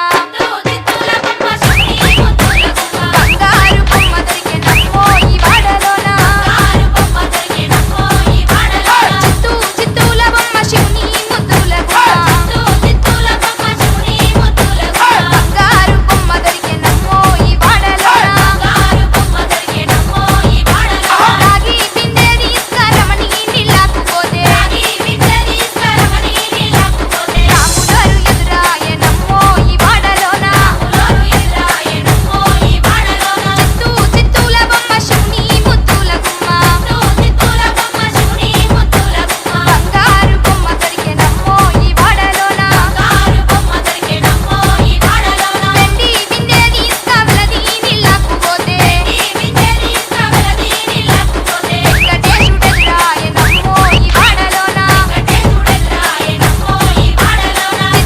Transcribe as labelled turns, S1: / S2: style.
S1: 마음